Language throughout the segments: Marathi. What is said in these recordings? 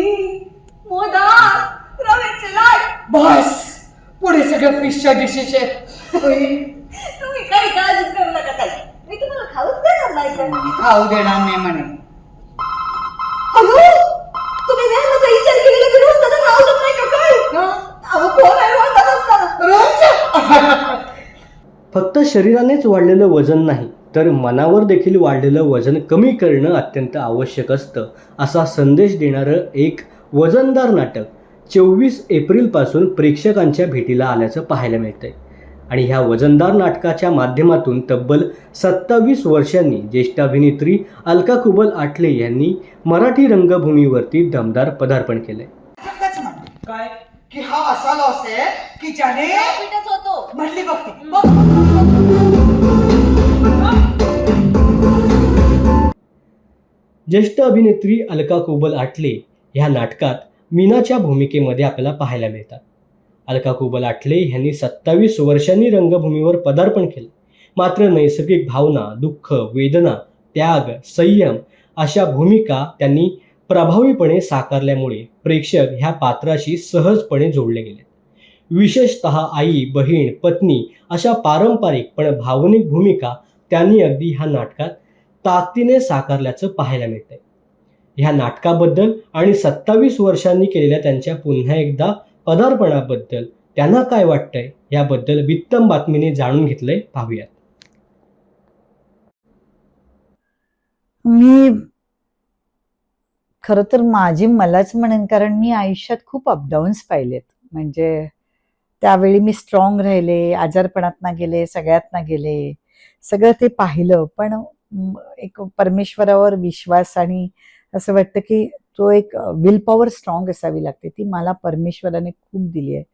दही मोदक रव्याचे लाड बस. पुढे सगळं फिशच्या डिशेस आहेत. तुम्ही काही काळजीच करू नका ताई. मी तुम्हाला खाऊच देणार नाही खाऊ देणार नाही म्हणे अगो तुम्ही व्यायामाचा विचार केलेला की रोज आवडत नाही का काय? अहो कोण आहे रोज असताना फक्त शरीरानेच वाढलेलं वजन नाही. तर मनावर देखील वाढलेलं वजन कमी करणं अत्यंत आवश्यक असतं असा संदेश देणारं एक वजनदार नाटक चोवीस एप्रिलपासून प्रेक्षकांच्या भेटीला आल्याचं पाहायला मिळतंय. आणि ह्या वजनदार नाटकाच्या माध्यमातून तब्बल सत्तावीस वर्षांनी ज्येष्ठ अभिनेत्री अलका कुबल आटले यांनी मराठी रंगभूमीवरती दमदार पदार्पण केलंय. काय? की हा असा लॉस आहे की ज्याने होतो? म्हणली बघते ज्येष्ठ अभिनेत्री अलका कुबल आटले ह्या नाटकात मीनाच्या भूमिकेमध्ये आपल्याला पाहायला मिळतात. अलका कुबल आटले यांनी सत्तावीस वर्षांनी रंगभूमीवर पदार्पण केलं. मात्र नैसर्गिक भावना दुःख वेदना त्याग संयम अशा भूमिका त्यांनी प्रभावीपणे साकारल्यामुळे प्रेक्षक ह्या पात्राशी सहजपणे जोडले गेले. विशेषत आई बहीण पत्नी अशा पारंपरिक पण भावनिक भूमिका त्यांनी अगदी ह्या नाटकात ताकदीने साकारल्याचं पाहायला मिळतंय. ह्या नाटकाबद्दल आणि सत्तावीस वर्षांनी केलेल्या त्यांच्या पुन्हा एकदा पदार्पणाबद्दल त्यांना काय वाटतंय याबद्दल वित्तम बातमीने जाणून घेतलंय पाहूयात. मी खरं तर माझी मलाच म्हणेन कारण मी आयुष्यात खूप अपडाऊन्स पाहिलेत. म्हणजे त्यावेळी मी स्ट्रॉंग राहिले आजारपणात गेले सगळ्यात ना गेले सगळं ते पाहिलं. पण एक परमेश्वरावर विश्वास आणि असं वाटतं की तो एक विल पॉवर स्ट्रॉंग असावी लागते. ती मला परमेश्वराने खूप दिली आहे.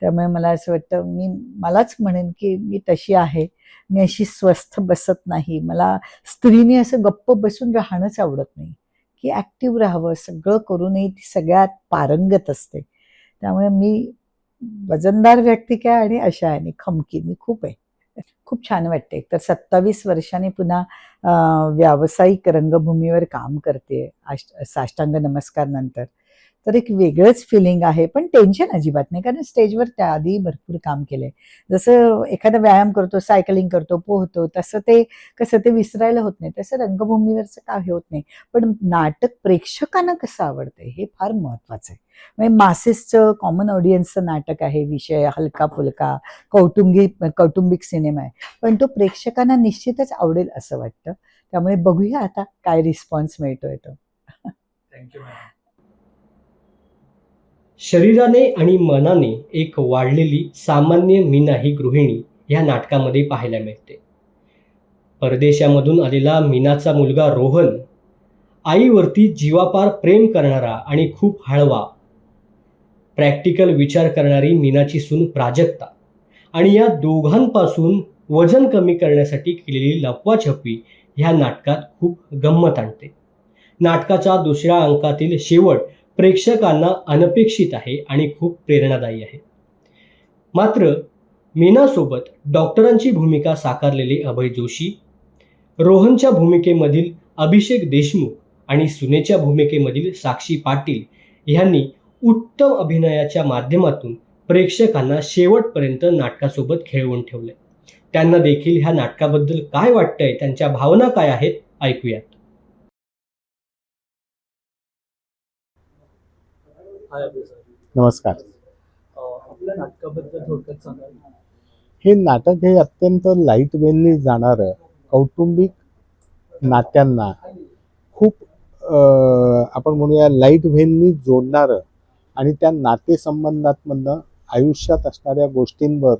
त्यामुळे मला असं वाटतं मी मलाच म्हणेन की मी तशी आहे. मी अशी स्वस्थ बसत नाही. मला स्त्रीने असं गप्प बसून राहणंच आवडत नाही. की ॲक्टिव्ह राहावं. सगळं करूनही ती सगळ्यात पारंगत असते. त्यामुळे मी वजनदार व्यक्ती काय आणि अशा आहे. आणि खमकी मी खूप आहे. खूप छान वाटते तर सत्तावीस वर्षांनी पुन्हा व्यावसायिक रंगभूमीवर काम करते. साष्टांग नमस्कार नंतर. तर एक वेगळंच फिलिंग आहे. पण टेन्शन अजिबात नाही. कारण स्टेजवर त्याआधी भरपूर काम केलंय. जसं एखादा व्यायाम करतो सायकलिंग करतो पोहतो तसं ते कसं ते विसरायला होत नाही. तसं रंगभूमीवरचं काय होत नाही. पण नाटक प्रेक्षकांना कसं आवडतंय हे फार महत्वाचं आहे. म्हणजे मासेसचं कॉमन ऑडियन्सचं नाटक आहे विषय हलका फुलका कौटुंबिक कौटुंबिक सिनेमा आहे. पण तो प्रेक्षकांना निश्चितच आवडेल असं वाटतं. त्यामुळे बघूया आता काय रिस्पॉन्स मिळतोय तो. थँक्यू शरीराने आणि मनाने एक वाढलेली सामान्य मीना ही गृहिणी ह्या नाटकामध्ये पाहायला मिळते. परदेशामधून आलेला मीनाचा मुलगा रोहन आईवरती जीवापार प्रेम करणारा आणि खूप हळवा प्रॅक्टिकल विचार करणारी मीनाची सून प्राजक्ता आणि या दोघांपासून वजन कमी करण्यासाठी केलेली लपवाछपी ह्या नाटकात खूप गंमत आणते. नाटकाच्या दुसऱ्या अंकातील शेवट प्रेक्षकांना अनपेक्षित आहे आणि खूप प्रेरणादायी आहे. मात्र मीनासोबत डॉक्टरांची भूमिका साकारलेले अभय जोशी रोहनच्या भूमिकेमधील अभिषेक देशमुख आणि सुनेच्या भूमिकेमधील साक्षी पाटील ह्यांनी उत्तम अभिनयाच्या माध्यमातून प्रेक्षकांना शेवटपर्यंत नाटकासोबत खेळवून ठेवले. त्यांना देखील ह्या नाटकाबद्दल काय वाटतंय त्यांच्या भावना काय आहेत ऐकूयात. नमस्कार. आपल्या नाटकाबद्दल थोडक्यात सांगा. हे नाटक हे अत्यंत लाइट वेननी जाणारं कौटुंबिक नात्यांना खूप आपण म्हणूया लाइट व्हेननी जोडणारं आणि त्या नातेसंबंधातमधनं आयुष्यात असणाऱ्या गोष्टींवर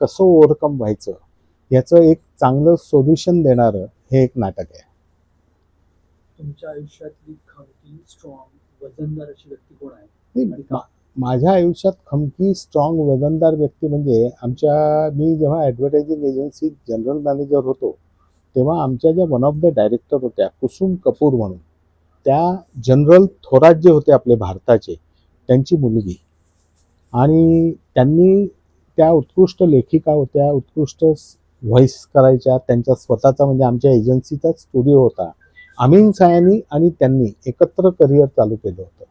कसं ओव्हरकम व्हायचं याचं एक चांगलं सोल्युशन देणारं हे एक नाटक आहे. तुमच्या आयुष्यातली खमकी स्ट्रॉंग वजनदार अशी व्यक्ती कोण आहे? आणि का? माझ्या आयुष्यात खमकी स्ट्रॉंग वजनदार व्यक्ती म्हणजे आमच्या मी जेव्हा ॲडव्हर्टायझिंग एजन्सी जनरल मॅनेजर होतो तेव्हा आमच्या ज्या वन ऑफ द डायरेक्टर होत्या कुसुम कपूर म्हणून त्या जनरल थोरात जे होते आपले भारताचे त्यांची मुलगी. आणि त्यांनी त्या उत्कृष्ट लेखिका होत्या उत्कृष्ट व्हॉइस करायच्या त्यांचा स्वतःचा म्हणजे आमच्या एजन्सीचाच स्टुडिओ होता. अमीन सायानी आणि त्यांनी एकत्र करिअर चालू केलं होतं.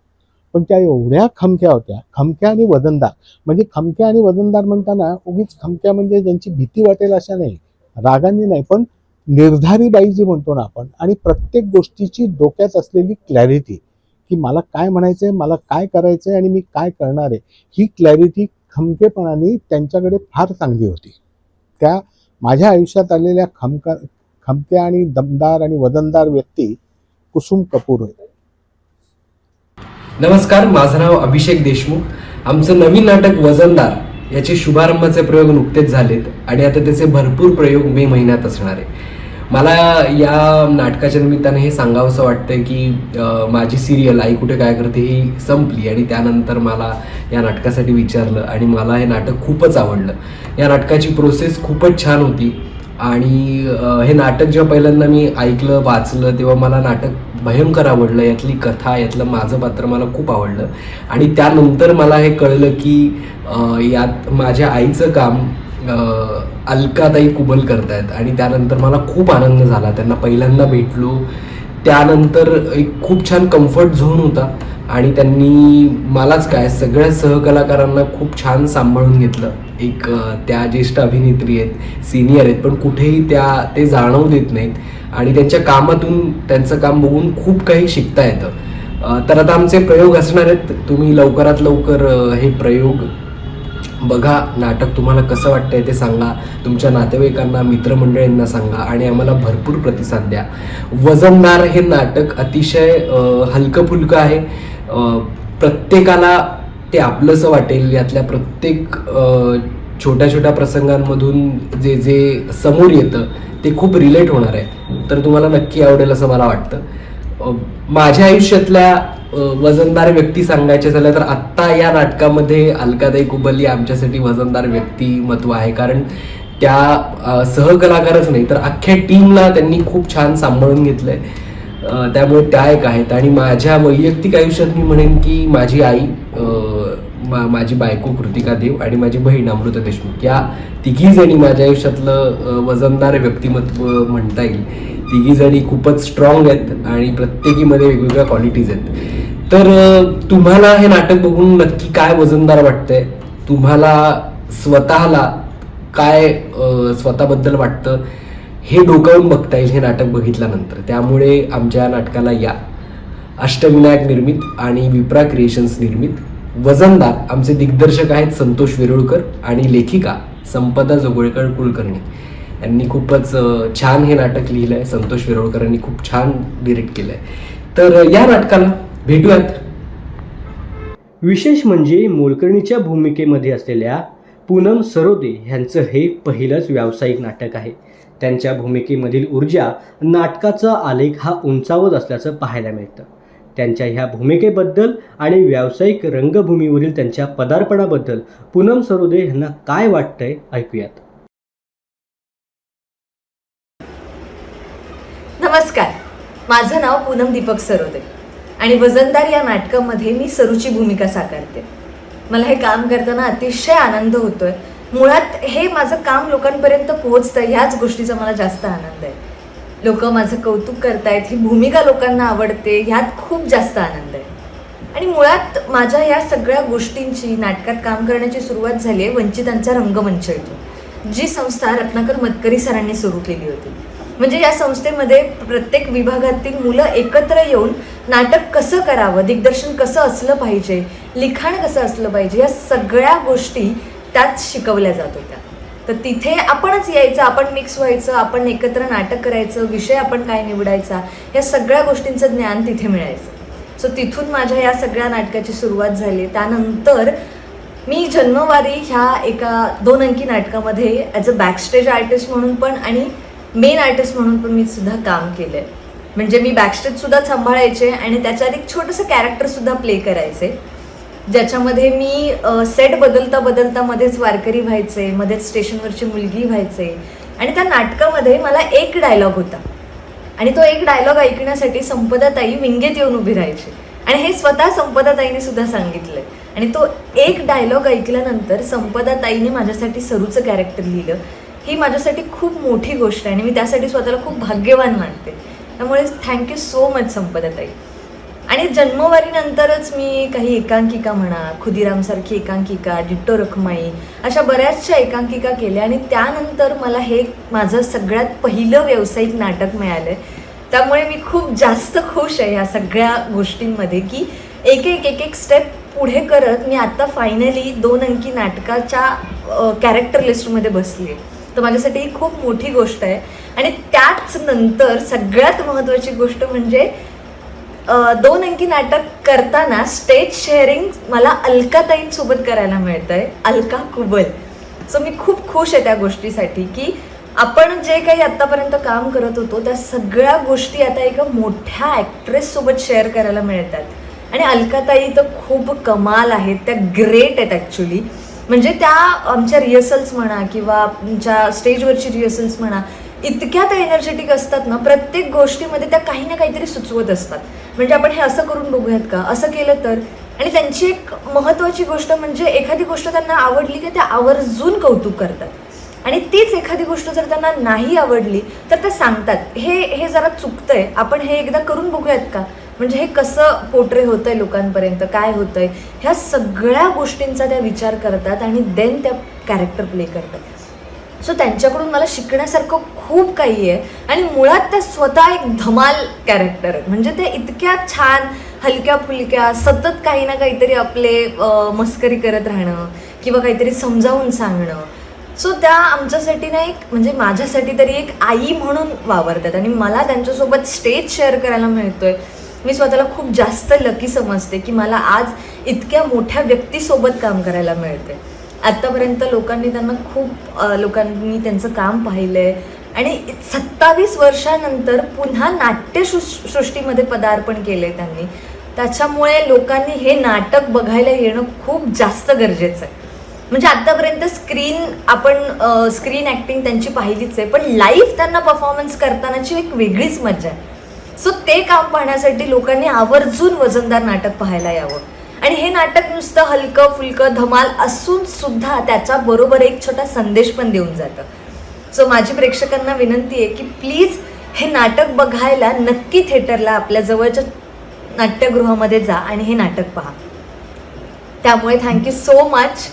पण त्या एवढ्या खमक्या होत्या खमक्या आणि वजनदार. म्हणजे खमक्या आणि वजनदार म्हणताना उगीच खमक्या म्हणजे ज्यांची भीती वाटेल अशा नाही रागांनी नाही पण निर्धारी बाई जी म्हणतो ना आपण आणि प्रत्येक गोष्टीची डोक्यात असलेली क्लॅरिटी की मला काय म्हणायचं आहे मला काय करायचं आहे आणि मी काय करणार आहे ही क्लॅरिटी खमकेपणाने त्यांच्याकडे फार चांगली होती. त्या माझ्या आयुष्यात आलेल्या खमका खमक्या आणि दमदार आणि वजनदार व्यक्ती कुसुम कपूर होते नमस्कार माझं नाव अभिषेक देशमुख. आमचं नवीन नाटक वजनदार याचे शुभारंभाचे प्रयोग नुकतेच झालेत आणि आता त्याचे भरपूर प्रयोग मे महिन्यात असणार आहे. मला या नाटकाच्या निमित्ताने हे सांगावंसं वाटतं की माझी सिरियल आई कुठे काय करते ही संपली आणि त्यानंतर मला या नाटकासाठी विचारलं आणि मला हे नाटक खूपच आवडलं. या नाटकाची प्रोसेस खूपच छान होती. आणि हे नाटक जेव्हा पहिल्यांदा मी ऐकलं वाचलं तेव्हा मला नाटक भयंकर आवडलं. यातली कथा यातलं माझं पात्र मला खूप आवडलं. आणि त्यानंतर मला हे कळलं की यात माझ्या आईचं काम अलकाताई कुबल करतायत. आणि त्यानंतर मला खूप आनंद झाला. त्यांना पहिल्यांदा भेटलो. त्यानंतर एक खूप छान कम्फर्ट झोन होता. आणि त्यांनी मलाच काय सगळ्या सहकलाकारांना खूप छान सांभाळून घेतलं. एक त्या ज्येष्ठ अभिनेत्री आहेत सिनियर आहेत पण कुठेही त्या ते जाणवू देत नाहीत. आणि त्यांच्या कामातून त्यांचं काम बघून खूप काही शिकता येतं. तर आता आमचे प्रयोग असणार आहेत. तुम्ही लवकरात लवकर हे प्रयोग बघा. नाटक तुम्हाला कसं वाटतंय ते सांगा. तुमच्या नातेवाईकांना मित्रमंडळींना सांगा. आणि आम्हाला भरपूर प्रतिसाद द्या. वजनदार हे नाटक अतिशय हलकं फुलकं आहे. प्रत्येकाला ते आपलंसं वाटेल यातल्या प्रत्येक छोट्या छोट्या प्रसंगांमधून जे जे समोर येतं ते खूप रिलेट होणार आहे. तर तुम्हाला नक्की आवडेल असं मला वाटतं. माझ्या आयुष्यातल्या वजनदार व्यक्ती सांगायच्या झाल्या तर आत्ता या नाटकामध्ये अलकादाई कुबल आमच्यासाठी वजनदार व्यक्तिमत्व आहे. कारण त्या सहकलाकारच नाही तर अख्ख्या टीमला त्यांनी खूप छान सांभाळून घेतलं आहे त्यामुळे त्या एक आहेत. आणि माझ्या वैयक्तिक आयुष्यात मी म्हणेन की माझी आई मा- माझी बायको कृतिका देव आणि माझी बहीण अमृता देशमुख. या तिघी जणी माझ्या आयुष्यातलं वजनदार व्यक्तिमत्व म्हणता येईल. तिघी जणी खूपच स्ट्रॉंग आहेत आणि प्रत्येकीमध्ये वेगवेगळ्या क्वालिटीज आहेत. तर तुम्हाला हे नाटक बघून नक्की काय वजनदार वाटतंय? तुम्हाला स्वतःला काय स्वतःबद्दल वाटतं? हे डोकावून बघता येईल हे नाटक बघितल्यानंतर. त्यामुळे आमच्या नाटकाला या. अष्टविनायक निर्मित आणि विप्रा क्रिएशन्स निर्मित. वजनदार आमचे दिग्दर्शक आहेत संतोष वेरुळकर आणि लेखिका संपदा जोगळकर कुलकर्णी. यांनी खूपच छान हे नाटक लिहिलं आहे संतोष वेरुळकरांनी खूप छान डिरेक्ट केलं आहे तर या नाटकाला भेटूयात. विशेष म्हणजे मोलकर्णीच्या भूमिकेमध्ये असलेल्या पूनम सरोदे ह्यांचं हे पहिलंच व्यावसायिक नाटक आहे. त्यांच्या भूमिकेमधील ऊर्जा नाटकाचा आलेख हा उंचावत असल्याचं पाहायला मिळतं. त्यांच्या ह्या भूमिकेबद्दल आणि व्यावसायिक रंगभूमीवरील त्यांच्या पदार्पणाबद्दल पूनम सरोदे यांना काय वाटतंय ऐकूयात. नमस्कार. माझं नाव पूनम दीपक सरोदे आणि वजनदार या नाटकामध्ये मी सरूची भूमिका साकारते. मला हे काम करताना अतिशय आनंद होतोय मुळात हे माझं काम लोकांपर्यंत पोहोचतं ह्याच गोष्टीचा मला जास्त आनंद आहे. लोक माझं कौतुक करतायत ही भूमिका लोकांना आवडते ह्यात खूप जास्त आनंद आहे. आणि मुळात माझ्या या सगळ्या गोष्टींची नाटकात काम करण्याची सुरुवात झाली आहे वंचितांचा रंगमंच इथून जी संस्था रत्नाकर मतकरी सरांनी सुरू केली होती. म्हणजे या संस्थेमध्ये प्रत्येक विभागातील मुलं एकत्र येऊन नाटक कसं करावं दिग्दर्शन कसं असलं पाहिजे लिखाण कसं असलं पाहिजे या सगळ्या गोष्टी त्याच शिकवल्या जात होत्या. तर तिथे आपणच यायचं आपण मिक्स व्हायचं आपण एकत्र नाटक करायचं विषय आपण काय निवडायचा या सगळ्या गोष्टींचं ज्ञान तिथे मिळायचं. सो तिथून माझ्या या सगळ्या नाटकाची सुरुवात झाली. त्यानंतर मी जन्मवारी ह्या एका दोन अंकी नाटकामध्ये ॲज अ बॅकस्टेज आर्टिस्ट म्हणून पण आणि मेन आर्टिस्ट म्हणून पण मी सुद्धा काम केलं आहे म्हणजे मी बॅकस्टेजसुद्धा सांभाळायचे आणि त्याच्यात एक छोटंसं कॅरेक्टरसुद्धा प्ले करायचे. ज्याच्यामध्ये मी सेट बदलता बदलता मध्येच वारकरी व्हायचे मध्येच स्टेशनवरची मुलगी व्हायचे. आणि त्या नाटकामध्ये मला एक डायलॉग होता. आणि तो एक डायलॉग ऐकण्यासाठी संपदाताई विंगेत येऊन उभी राहायची. आणि हे स्वतः संपदाताईने सुद्धा सांगितलंय. आणि तो एक डायलॉग ऐकल्यानंतर संपदाताईने माझ्यासाठी सरूचं कॅरेक्टर लिहिलं. ही माझ्यासाठी खूप मोठी गोष्ट आहे आणि मी त्यासाठी स्वतःला खूप भाग्यवान मानते. त्यामुळे थँक्यू सो मच संपदाताई. आणि जन्मवारीनंतरच मी काही एकांकिका म्हणा खुदिरामसारखी एकांकिका डिट्टो रखमाई अशा बऱ्याचशा एकांकिका केल्या आणि त्यानंतर मला हे माझं सगळ्यात पहिलं व्यावसायिक नाटक मिळालं. त्यामुळे मी खूप जास्त खुश आहे या सगळ्या गोष्टींमध्ये की एक एक एक एक स्टेप पुढे करत मी आता फायनली दोन अंकी नाटकाच्या कॅरेक्टर लिस्टमध्ये बसली तर माझ्यासाठी ही खूप मोठी गोष्ट आहे. आणि त्याच नंतर सगळ्यात महत्त्वाची गोष्ट म्हणजे दोन अंकी नाटक करताना स्टेज शेअरिंग मला अलकाताईंसोबत करायला मिळतं आहे अलका कुबल सो मी खूप खुश आहे त्या गोष्टीसाठी की आपण जे काही आत्तापर्यंत काम करत होतो त्या सगळ्या गोष्टी आता एका मोठ्या ॲक्ट्रेससोबत शेअर करायला मिळतात. आणि अलकाताई तर खूप कमाल आहेत. त्या ग्रेट आहेत ॲक्च्युली म्हणजे त्या आमच्या रिहर्सल्स म्हणा किंवा आमच्या स्टेजवरची रिहर्सल्स म्हणा इतक्या त्या एनर्जेटिक असतात ना प्रत्येक गोष्टीमध्ये त्या काही ना काहीतरी सुचवत असतात. म्हणजे आपण हे असं करून बघूयात का? असं केलं तर? आणि त्यांची एक महत्त्वाची गोष्ट म्हणजे एखादी गोष्ट त्यांना आवडली की ते आवर्जून कौतुक करतात. आणि तीच एखादी गोष्ट जर त्यांना नाही आवडली तर ते सांगतात. हे हे जरा चुकतंय. आपण हे एकदा करून बघूयात का? म्हणजे हे कसं पोट्रे होतंय लोकांपर्यंत? काय होतंय? ह्या सगळ्या गोष्टींचा त्या विचार करतात आणि देन त्या कॅरेक्टर प्ले करतात. सो त्यांच्याकडून मला शिकण्यासारखं खूप काही आहे. आणि मुळात त्या स्वतः एक धमाल कॅरेक्टर आहेत. म्हणजे ते इतक्या छान हलक्या फुलक्या सतत काही ना काहीतरी आपले मस्करी करत राहणं किंवा काहीतरी समजावून सांगणं. सो त्या आमच्यासाठी ना एक म्हणजे माझ्यासाठी तरी एक आई म्हणून वावरतात. आणि मला त्यांच्यासोबत स्टेज शेअर करायला मिळतोय. मी स्वतःला खूप जास्त लकी समजते की मला आज इतक्या मोठ्या व्यक्तीसोबत काम करायला मिळते आत्तापर्यंत लोकांनी त्यांना खूप लोकांनी त्यांचं काम पाहिलंय. आणि सत्तावीस वर्षानंतर पुन्हा नाट्यसृ- सृष्टीमध्ये पदार्पण केलंय त्यांनी. त्याच्यामुळे लोकांनी हे नाटक बघायला येणं खूप जास्त गरजेचं आहे. म्हणजे आतापर्यंत स्क्रीन आपण स्क्रीन ॲक्टिंग त्यांची पाहिलीच आहे पण लाईव्ह त्यांना परफॉर्मन्स करतानाची एक वेगळीच मजा आहे. सो ते काम पाहण्यासाठी लोकांनी आवर्जून वजनदार नाटक पाहायला यावं. आणि हे नाटक नुसतं हलकं फुलकं धमाल असून सुद्धा त्याच्याबरोबर एक छोटा संदेश पण देऊन जातं. सो माझी प्रेक्षकांना विनंती आहे की प्लीज हे नाटक बघायला नक्की थिएटरला आपल्या जवळच्या नाट्यगृहामध्ये जा आणि हे नाटक पहा. त्यामुळे थँक्यू सो मच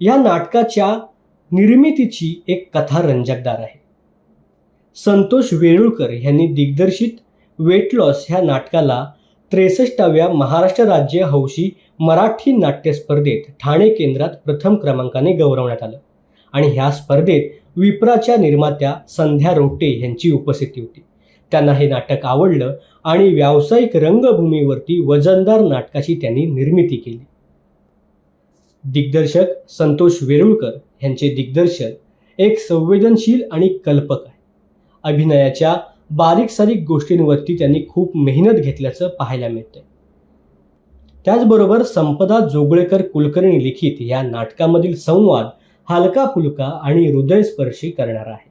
या नाटकाच्या निर्मितीची एक कथा रंजकदार आहे. संतोष वेळुळकर यांनी दिग्दर्शित वेट लॉस ह्या नाटकाला त्रेसष्टाव्या महाराष्ट्र राज्य हौशी मराठी नाट्य स्पर्धेत ठाणे केंद्रात प्रथम क्रमांकाने गौरवण्यात आलं आणि ह्या स्पर्धेत विप्राच्या निर्मात्या संध्या रोटे यांची उपस्थिती होती. त्यांना हे नाटक आवडलं आणि व्यावसायिक रंगभूमीवरती वजनदार नाटकाची त्यांनी निर्मिती केली. दिग्दर्शक संतोष वेरुळकर यांचे दिग्दर्शन एक संवेदनशील आणि कल्पक आहे. अभिनयाच्या बारीक सारीक गोष्टींवरती त्यांनी खूप मेहनत घेतल्याचं पाहायला मिळतंय. त्याचबरोबर संपदा जोगळेकर कुलकर्णी लिखित या नाटकामधील संवाद हलका फुलका आणि हृदयस्पर्शी करणारा आहे.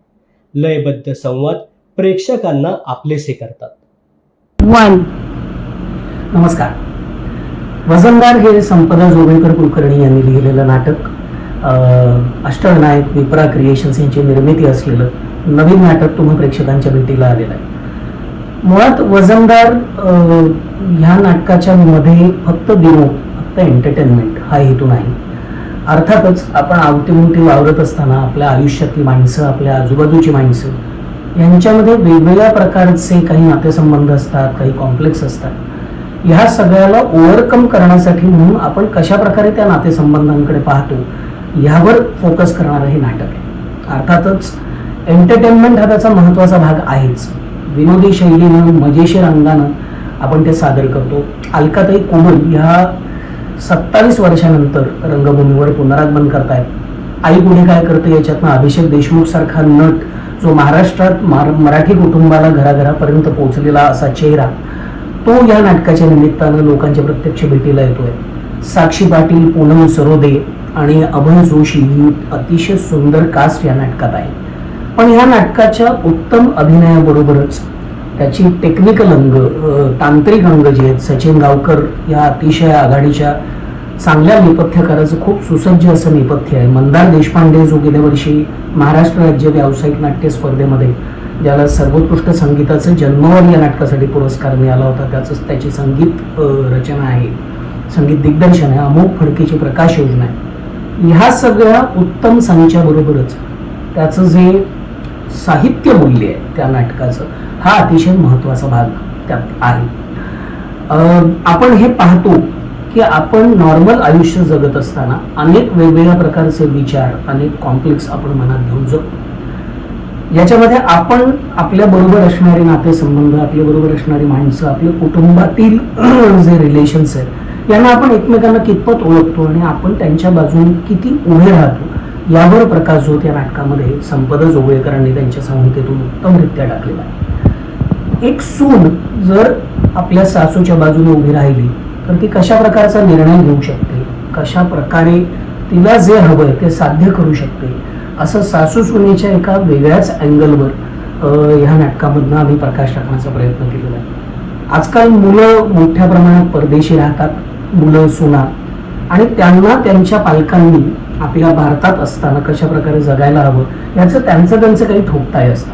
लयबद्ध संवाद प्रेक्षकांना आपलेसे करतात. वन. नमस्कार. वजनदार हे संपदा जोगळेकर कुलकर्णी यांनी लिहिलेलं नाटक अष्टनायक अष्टविनायक विप्रा क्रिएशन्स यांची निर्मिती असलेलं नवीन नाटक तुम्ही प्रेक्षकांच्या भेटीला आलेलं आहे. मुळात वजनदार ह्या नाटकाच्या मध्ये फक्त विनोद फक्त एंटरटेनमेंट हा हेतू नाही. अर्थातच आपण आवतीमुवती वावरत असताना आपल्या आयुष्यातली माणसं आपल्या आजूबाजूची माणसं यांच्यामध्ये वेगवेगळ्या प्रकारचे काही नातेसंबंध असतात काही कॉम्प्लेक्स असतात. ह्या सगळ्याला ओव्हरकम करण्यासाठी म्हणून आपण कशा प्रकारे त्या नातेसंबंधांकडे पाहतो ह्यावर फोकस करणारं हे नाटक आहे. अर्थातच एंटरटेनमेंट हा त्याचा महत्त्वाचा भाग आहेच. विनोदी शैलीनं मजेशीर अंगानं आपण ते सादर करतो. अलकाताई कोमल ह्या सत्तावीस वर्षानंतर रंगभूमीवर पुनरागमन करतायत. आई पुढे काय करते याच्यातनं अभिषेक देशमुख सारखा नट जो महाराष्ट्रात मार मराठी कुटुंबाला घराघरापर्यंत पोहोचलेला असा चेहरा तो या नाटकाच्या निमित्तानं लोकांच्या प्रत्यक्ष भेटीला येतोय. साक्षी पाटील पूनम सरोदे आणि अभय जोशी ही अतिशय सुंदर कास्ट या नाटकात आहे पण ह्या नाटकाच्या उत्तम अभिनयाबरोबरच त्याची टेक्निकल अंग तांत्रिक अंग जे आहेत सचिन गावकर या अतिशय आघाडीच्या चांगल्या नेपथ्यकाराचं खूप सुसज्ज असं नेपथ्य आहे. मंदार देशपांडे जो गेल्या वर्षी महाराष्ट्र राज्य व्यावसायिक नाट्य स्पर्धेमध्ये ज्याला सर्वोत्कृष्ट संगीताचं जन्मवारी या नाटकासाठी पुरस्कार मिळाला होता त्याचंच त्याची संगीत रचना आहे. संगीत दिग्दर्शन आहे अमोक फडकेची प्रकाश योजना आहे. ह्या सगळ्या उत्तम संचाबरोबरच त्याचं जे साहित्य मूल्य आहे त्या नाटकाचं हा अतिशय महत्त्वाचा भाग त्यात आहे. आपण हे पाहतो की आपण नॉर्मल आयुष्य जगत असताना अनेक वेगवेगळ्या प्रकारचे विचार अनेक कॉम्प्लेक्स आपण मनात घेऊन जगतो. याच्यामध्ये आपण आपल्या बरोबर असणारे नातेसंबंध आपल्या बरोबर असणारी माणसं आपल्या कुटुंबातील जे रिलेशन्स आहेत यांना आपण एकमेकांना कितपत ओळखतो आणि आपण त्यांच्या बाजूने किती उभे राहतो यावर प्रकाश झोत या नाटकामध्ये संपदा जोगळेकरांनी त्यांच्या संहितेतून उत्तमरित्या टाकलेला आहे. एक सून जर आपल्या सासूच्या बाजूने उभी राहिली तर ती कशा प्रकारचा निर्णय घेऊ शकते? कशा प्रकारे तिला जे हवंय ते साध्य करू शकते? असं सासू सुनेच्या एका वेगळ्याच अँगलवर ह्या नाटकामधनं आम्ही प्रकाश टाकण्याचा प्रयत्न केलेला आहे. आजकाल मुलं मोठ्या प्रमाणात परदेशी राहतात मुलं सुना आणि त्यांना त्यांच्या पालकांनी आपल्या भारतात असताना कशा प्रकारे जगायला हवं याचं त्यांचं त्यांचं काही ठोकताय असतं.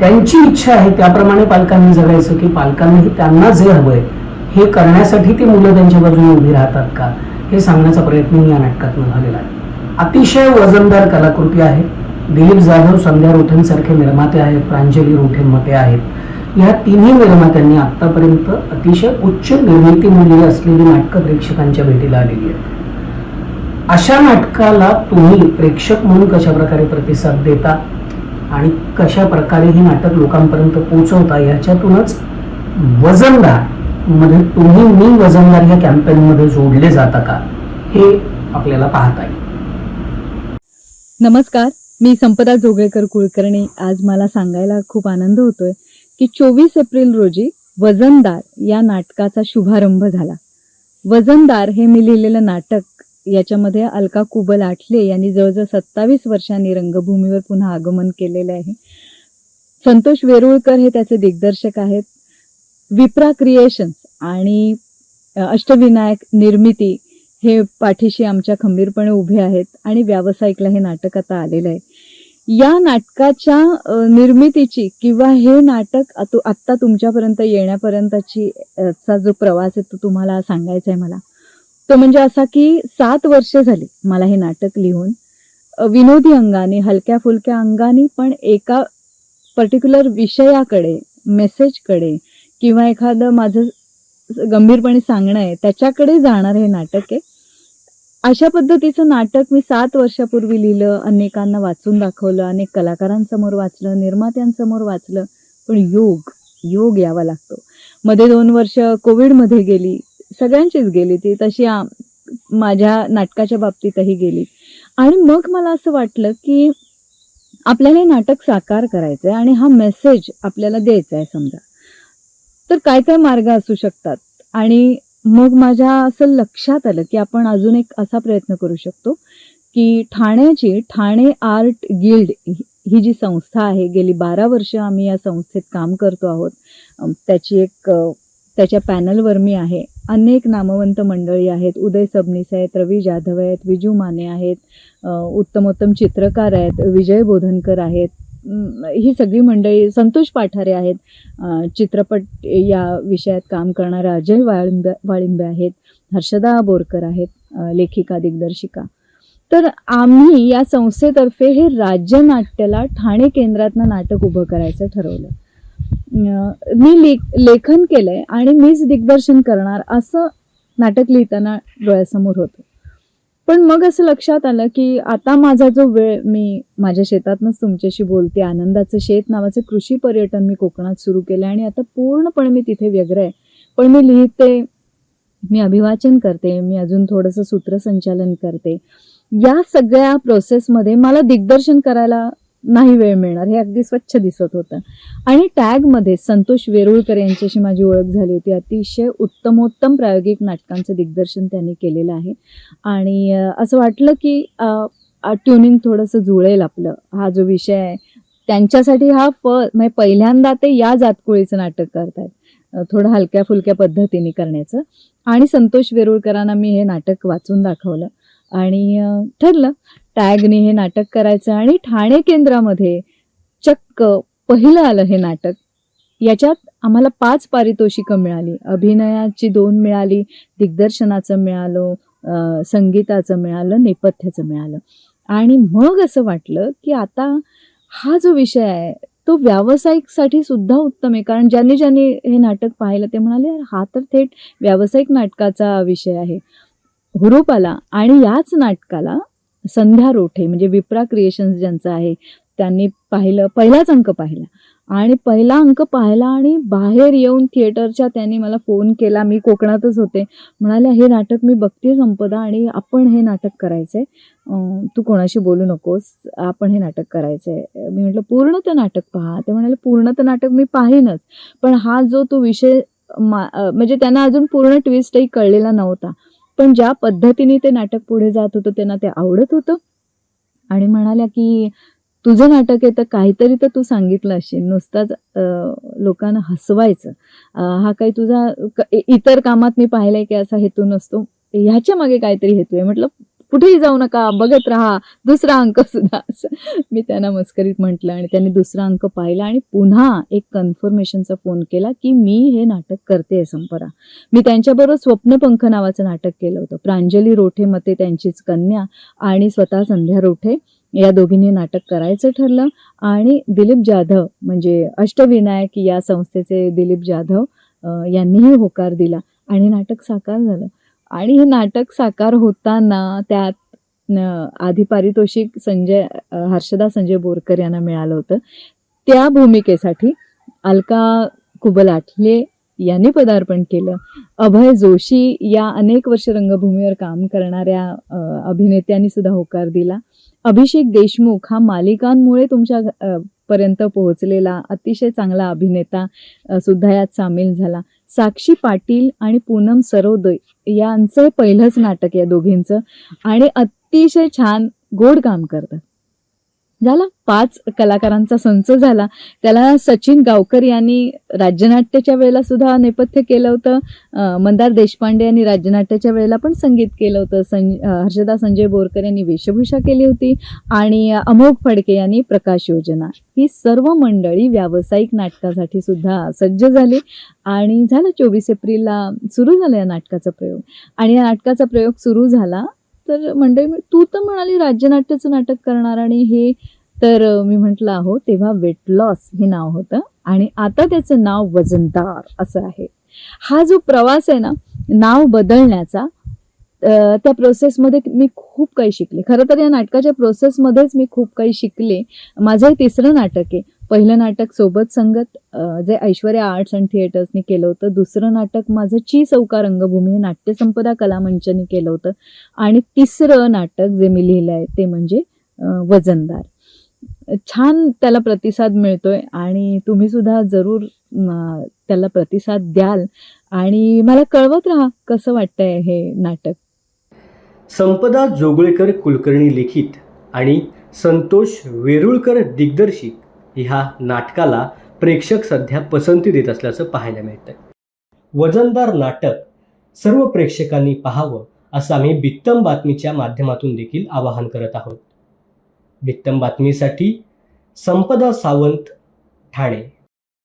त्यांची इच्छा आहे त्याप्रमाणे पालकांनी जगायचं की पालकांनी त्यांना जे हवंय हे करण्यासाठी ती मुलं त्यांच्या बाजूने उभी राहतात का हे सांगण्याचा प्रयत्न या नाटकातून झालेला आहे. अतिशय वजनदार कलाकृती आहे. दिलीप जाधव संध्या रोठेंसारखे निर्माते आहेत प्रांजली रोठे मते आहेत. या तिन्ही निर्मात्यांनी आतापर्यंत अतिशय उच्च निर्मिती मूल्य असलेली नाटकं प्रेक्षकांच्या भेटीला आलेली आहेत. अशा नाटकाला तुम्ही प्रेक्षक म्हणून कशा प्रकारे प्रतिसाद देता आणि कशा प्रकारे हे नाटक लोकांपर्यंत पोहोचवता याच्यातूनच वजनदारमध्ये तुम्ही मी वजनदार या कॅम्पेनमध्ये जोडले जाता का हे आपल्याला पाहता येईल. नमस्कार मी संपदा जोगळेकर कुलकर्णी. आज मला सांगायला खूप आनंद होतोय की चोवीस एप्रिल रोजी वजनदार या नाटकाचा शुभारंभ झाला. वजनदार हे मी लिहिलेलं नाटक याच्यामध्ये अलका कुबल आठले यांनी जवळजवळ सत्तावीस वर्षांनी रंगभूमीवर पुन्हा आगमन केलेलं आहे. संतोष वेरुळकर हे त्याचे दिग्दर्शक आहेत. विप्रा क्रिएशन्स आणि अष्टविनायक निर्मिती हे पाठीशी आमच्या खंबीरपणे उभे आहेत आणि व्यावसायिकला हे नाटक आता आलेलं आहे. या नाटकाच्या निर्मितीची किंवा हे नाटक आत्ता तुमच्यापर्यंत येण्यापर्यंतची चा जो प्रवास आहे तो तुम्हाला सांगायचा आहे मला. तो म्हणजे असा की सात वर्ष झाली मला हे नाटक लिहून. विनोदी अंगाने हलक्या फुलक्या अंगाने पण एका पर्टिक्युलर विषयाकडे मेसेजकडे किंवा एखादं माझं गंभीरपणे सांगणं आहे त्याच्याकडे जाणार हे नाटक आहे. अशा पद्धतीचं नाटक मी सात वर्षापूर्वी लिहिलं अनेकांना वाचून दाखवलं अनेक कलाकारांसमोर वाचलं निर्मात्यांसमोर वाचलं पण योग योग यावा लागतो. मध्ये दोन वर्ष कोविडमध्ये गेली सगळ्यांचीच गेली ती तशी माझ्या नाटकाच्या बाबतीतही गेली. आणि मग मला असं वाटलं की आपल्याला हे नाटक साकार करायचं आहे आणि हा मेसेज आपल्याला द्यायचा आहे समजा. तर काय काय मार्ग असू शकतात? आणि मग माझ्या असं लक्षात आलं की आपण अजून एक असा प्रयत्न करू शकतो की ठाण्याची ठाणे आर्ट गिल्ड ही जी संस्था आहे गेली बारा वर्ष आम्ही या संस्थेत काम करतो आहोत. त्याची एक त्याच्या पॅनलवर मी आहे. अनेक नामवंत मंडळी आहेत. उदय सबनीस आहेत रवी जाधव आहेत विजू माने आहेत उत्तमोत्तम चित्रकार आहेत विजय बोधनकर आहेत. ही सगळी मंडळी संतोष पाठारे आहेत. चित्रपट या विषयात काम करणारा अजय वाळिंबे वाळिंबे आहेत. हर्षदा बोरकर आहेत लेखिका दिग्दर्शिका. तर आम्ही या संस्थेतर्फे हे राज्य नाट्याला ठाणे केंद्रातनं नाटक उभं करायचं ठरवलं. मी ले लेखन केलंय आणि मीच दिग्दर्शन करणार असं नाटक लिहिताना डोळ्यासमोर होतं. पण मग असं लक्षात आलं की आता माझा जो वेळ मी माझ्या शेतातनंच तुमच्याशी बोलते आनंदाचं शेत नावाचं कृषी पर्यटन मी कोकणात सुरू केलं आणि आता पूर्णपणे मी तिथे व्यग्र आहे. पण मी लिहिते मी अभिवाचन करते मी अजून थोडंसं सूत्रसंचालन करते. या सगळ्या प्रोसेसमध्ये मला दिग्दर्शन करायला नाही वेळ मिळणार. हे अगदी स्वच्छ दिसत होतं. आणि टॅगमध्ये संतोष वेरुळकर यांच्याशी माझी ओळख झाली होती. अतिशय उत्तमोत्तम प्रायोगिक नाटकांचं दिग्दर्शन त्यांनी केलेलं आहे. आणि असं वाटलं की ट्युनिंग थोडंसं जुळेल आपलं. हा जो विषय आहे त्यांच्यासाठी हा फ म्हणजे पहिल्यांदा ते या जातकुळीचं नाटक करतायत. थोडं हलक्या फुलक्या पद्धतीने करण्याचं. आणि संतोष वेरुळकरांना मी हे नाटक वाचून दाखवलं. आणि ठरलं. टॅगने हे नाटक करायचं आणि ठाणे केंद्रामध्ये चक्क पहिलं आलं हे नाटक. याच्यात आम्हाला पाच पारितोषिकं मिळाली. अभिनयाची दोन मिळाली दिग्दर्शनाचं मिळालं संगीताचं मिळालं नेपथ्याचं मिळालं. आणि मग असं वाटलं की आता हा जो विषय आहे तो व्यावसायिकसाठी सुद्धा उत्तम आहे. कारण ज्यांनी ज्यांनी हे नाटक पाहिलं ते म्हणाले हा तर थेट व्यावसायिक नाटकाचा विषय आहे. हुरूप आला आणि याच नाटकाला संध्या रोठे म्हणजे विप्रा क्रिएशन्स ज्यांचं आहे त्यांनी पाहिलं पहिलाच अंक पाहिला. आणि पहिला अंक पाहिला आणि बाहेर येऊन थिएटरच्या त्यांनी मला फोन केला. मी कोकणातच होते. म्हणाल्या हे नाटक मी बघते संपदा आणि आपण हे नाटक करायचंय. आहे तू कोणाशी बोलू नकोस. आपण हे नाटक करायचंय. मी म्हटलं पूर्ण तर नाटक पहा. ते म्हणाले पूर्ण तर नाटक मी पाहीनच. पण हा जो तो विषय मा- म्हणजे त्यांना अजून पूर्ण ट्विस्टही कळलेला नव्हता. पण ज्या पद्धतीने ते नाटक पुढे जात होतं त्यांना ते आवडत होतं. आणि म्हणाल्या की तुझं नाटक आहे तर काहीतरी तर तू सांगितलं असेल. नुसताच लोकांना हसवायचं. हा काही तुझा इतर कामात मी पाहिलंय की असा हेतू नसतो. ह्याच्या मागे काहीतरी हेतू आहे. म्हटलं कुठेही जाऊ नका बघत राहा दुसरा अंक सुद्धा मी त्यांना मस्करीत म्हटलं आणि त्यांनी दुसरा अंक पाहिला आणि पुन्हा एक कन्फर्मेशनचा फोन केला की मी हे नाटक करते संपरा. मी त्यांच्याबरोबर स्वप्नपंख नावाचं नाटक केलं होतं. प्रांजली रोठे मते त्यांचीच कन्या आणि स्वतः संध्या रोठे या दोघींनी नाटक करायचं ठरलं. आणि दिलीप जाधव म्हणजे अष्टविनायक या संस्थेचे दिलीप जाधव यांनीही होकार दिला आणि नाटक साकार झालं. आणि हे नाटक साकार होताना त्यात आधी पारितोषिक संजय हर्षदा संजय बोरकर यांना मिळालं होतं. त्या भूमिकेसाठी अलका कुबलाठले यांनी पदार्पण केलं. अभय जोशी या अनेक वर्ष रंगभूमीवर काम करणाऱ्या अभिनेत्यांनी सुद्धा होकार दिला. अभिषेक देशमुख हा मालिकांमुळे तुमच्या पर्यंत पोहोचलेला अतिशय चांगला अभिनेता सुद्धा यात सामील झाला. साक्षी पाटील आणि पूनम सरोदय यांचं पहिलंच नाटक या दोघींचं. आणि अतिशय छान गोड काम करतात. झाला. पाच कलाकारांचा संच झाला. त्याला सचिन गावकर यांनी राज्यनाट्याच्या वेळेला सुद्धा नेपथ्य केलं होतं. मंदार देशपांडे यांनी राज्यनाट्याच्या वेळेला पण संगीत केलं होतं. सं हर्षदा संजय बोरकर यांनी वेशभूषा केली होती. आणि अमोघ फडके यांनी प्रकाश योजना. ही सर्व मंडळी व्यावसायिक नाटकासाठी सुद्धा सज्ज झाली. आणि झालं चोवीस एप्रिलला सुरू झालं या नाटकाचा प्रयोग. आणि या नाटकाचा प्रयोग सुरू झाला तर मंडळी तू तर म्हणाली राज्यनाट्याचं नाटक करणार आणि हे तर मी म्हटलं आहो तेव्हा वेट लॉस हे नाव होतं आणि आता त्याचं नाव वजनदार असं आहे. हा जो प्रवास आहे ना नाव बदलण्याचा त्या प्रोसेसमध्ये मी खूप काही शिकले. खरं तर या नाटकाच्या प्रोसेसमध्येच मी खूप काही शिकले. माझं हे तिसरं नाटक आहे. पहिलं नाटक सोबत संगत जे ऐश्वर्या आर्ट्स अँड थिएटर्सनी केलं होतं. दुसरं नाटक माझं ची चौका रंगभूमी हे नाट्यसंपदा कलामंचनी केलं होतं. आणि तिसरं नाटक जे मी लिहिलं आहे ते म्हणजे वजनदार. छान त्याला प्रतिसाद मिळतोय आणि तुम्ही सुद्धा जरूर त्याला प्रतिसाद द्याल. आणि मला कळवत राहा कसं वाटतंय हे नाटक. संपदा जोगळेकर कुलकर्णी लिखित आणि संतोष वेरुळकर दिग्दर्शित. ह्या नाटकाला प्रेक्षक सध्या पसंती देत असल्याचं पाहायला मिळतं वजनदार नाटक सर्व प्रेक्षकांनी पाहावं असं आम्ही बित्तम बातमीच्या माध्यमातून देखील आवाहन करत आहोत. बित्तम बातमीसाठी संपदा सावंत ठाणे.